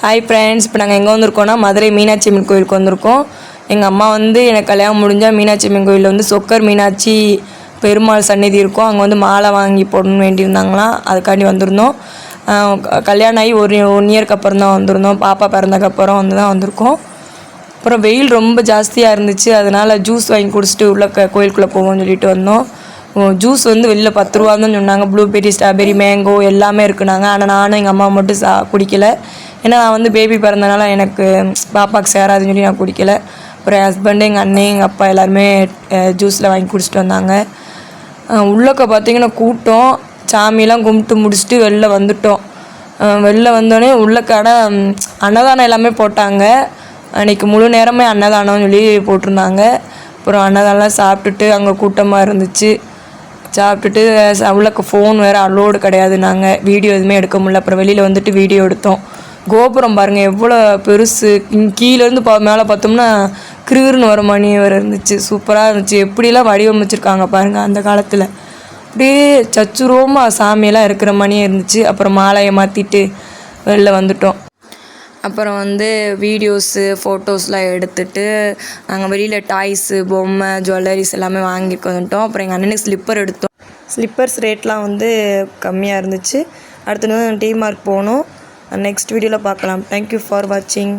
Hi friends இப்போ நாங்கள் எங்கே வந்திருக்கோம்னா மதுரை மீனாட்சி அம்மன் கோயிலுக்கு வந்திருக்கோம். எங்கள் அம்மா வந்து எனக்கு கல்யாணம் முடிஞ்சால் மீனாட்சி அம்மன் கோயிலில் வந்து சொக்கர் மீனாட்சி பெருமாள் சந்நிதி இருக்கும். அங்கே வந்து மாலை வாங்கி போடணும்னு வேண்டியிருந்தாங்களாம் அதுக்காண்டி வந்திருந்தோம். கல்யாணம் ஆகி ஒரு ஒன் இயர்க்கு அப்புறம் தான் வந்திருந்தோம். பாப்பா பிறந்ததுக்கப்புறம் வந்து தான் வந்திருக்கோம். அப்புறம் வெயில் ரொம்ப ஜாஸ்தியாக இருந்துச்சு. அதனால் ஜூஸ் வாங்கி குடிச்சிட்டு உள்ள க கோயிலுக்குள்ளே போவோம்னு சொல்லிட்டு வந்தோம். ஜூஸ் வந்து வெளில பத்து ரூபா தான் சொன்னாங்க. ப்ளூபெரி ஸ்ட்ராபெரி மேங்கோ எல்லாமே இருக்குனாங்க. ஆனால் நானும் எங்கள் அம்மா மட்டும் சா குடிக்கலை. ஏன்னா நான் வந்து பேபி பிறந்தனால எனக்கு பாப்பாவுக்கு சேராதுன்னு சொல்லி நான் குடிக்கல. அப்புறம் ஹஸ்பண்டு எங்கள் அண்ணன் எங்கள் அப்பா எல்லாருமே ஜூஸில் வாங்கி குடிச்சிட்டு வந்தாங்க. உள்ளக்க பார்த்தீங்கன்னா கூட்டம். சாமியெல்லாம் கும்பிட்டு முடிச்சுட்டு வெளில வந்துட்டோம். வெளில வந்தோடனே உள்ள கடை அன்னதானம் எல்லாமே போட்டாங்க. அன்றைக்கி முழு நேரமே அன்னதானம்னு சொல்லி போட்டிருந்தாங்க. அப்புறம் அன்னதானம்லாம் சாப்பிட்டுட்டு அங்கே கூட்டமாக இருந்துச்சு. சாப்பிட்டுட்டு உள்ளக்க ஃபோன் வேறு அலோடு கிடையாது நாங்கள் வீடியோ எதுவுமே எடுக்க முடியல. அப்புறம் வெளியில் வந்துட்டு வீடியோ எடுத்தோம். கோபுரம் பாருங்கள் எவ்வளோ பெருசு. கீழேருந்து பா மேலே பார்த்தோம்னா கிருகிருன்னு வர மணி வர இருந்துச்சு. சூப்பராக இருந்துச்சு. எப்படிலாம் வடிவமைச்சிருக்காங்க பாருங்கள் அந்த காலத்தில். அப்படியே சச்சுருவமாக சாமியெல்லாம் இருக்கிற மணியே இருந்துச்சு. அப்புறம் மாலையை மாற்றிட்டு வெளில வந்துட்டோம். அப்புறம் வந்து வீடியோஸு ஃபோட்டோஸ்லாம் எடுத்துட்டு நாங்கள் வெளியில் டாய்ஸு பொம்மை ஜுவல்லரிஸ் எல்லாமே வாங்கிட்டு வந்துட்டோம். அப்புறம் எங்கள் அண்ணனுக்கு ஸ்லிப்பர் எடுத்தோம். ஸ்லிப்பர்ஸ் ரேட்லாம் வந்து கம்மியாக இருந்துச்சு. அடுத்து டீ மார்க் போனோம். நெக்ஸ்ட் வீடியோவில் பார்க்கலாம். தேங்க்யூ ஃபார் வாட்சிங்